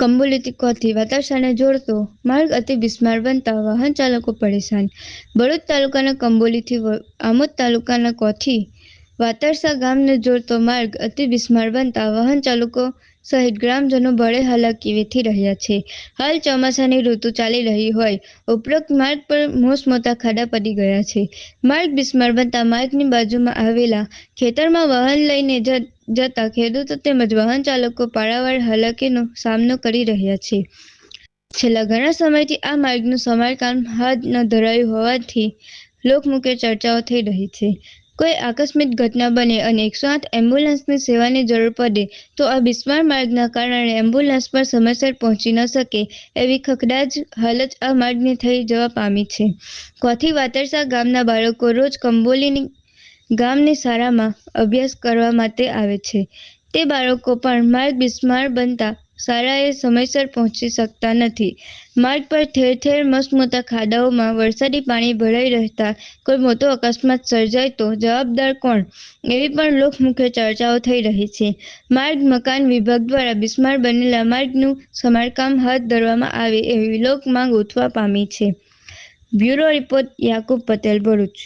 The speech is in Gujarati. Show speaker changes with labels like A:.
A: કંબોલીથી વાતાવરણને જોડતો માર્ગ અતિ બિસ્માર બનતા વાહન ચાલકો પરેશાન. ભરૂચ તાલુકાના કંબોલીથી આમોદ તાલુકાના કોથી વાતરસા ગામને જોડતો માર્ગ અતિ બિસ્માર બનતા વાહન ચાલકો સહિત ગ્રામજનો ભારે હાલાકી વેઠી રહ્યા છે. હાલ ચોમાસાની ઋતુ ચાલી રહી હોય, ઉપરોક્ત માર્ગ પર મોસમોટા ખાડા પડી ગયા છે. માર્ગ બિસ્માર બનતા માર્ગની બાજુમાં આવેલા ખેતરમાં વાહન લઈને જતા ખેડૂતો તેમજ વાહન ચાલકો પારાવાર હાલાકીનો સામનો કરી રહ્યા છે. છેલ્લા ઘણા સમયથી આ માર્ગનું સમારકામ હાથ ન ધરાયું હોવાથી લોકમુખે ચર્ચાઓ થઈ રહી છે. કોઈ આકસ્મિક ઘટના બને અને એકસો આઠ એમ્બ્યુલન્સની સેવાની જરૂર પડે, તો આ બિસ્માર માર્ગના કારણે એમ્બ્યુલન્સ પર સમયસર પહોંચી ન શકે એવી ખખડાજ હાલત આ માર્ગની થઈ જવા પામી છે. કોથી વાતરસા ગામના બાળકો રોજ કંબોલીની ગામની શાળામાં અભ્યાસ કરવા માટે આવે છે. તે બાળકો પણ માર્ગ બિસ્માર બનતા શાળાએ સમયસર પહોંચી શકતા નથી. માર્ગ પર ઠેર ઠેર મસમોટા ખાડાઓમાં વરસાદી પાણી ભરાઈ રહેતા કોઈ મોટો અકસ્માત સર્જાય તો જવાબદાર કોણ? એવી પણ લોકમુખ્ય ચર્ચાઓ થઈ રહી છે. માર્ગ મકાન વિભાગ દ્વારા બિસ્માર બનેલા માર્ગનું સમારકામ હાથ ધરવામાં આવે એવી લોક માંગ ઉઠવા પામી છે. Bureau report Yakub Patel Bharuch.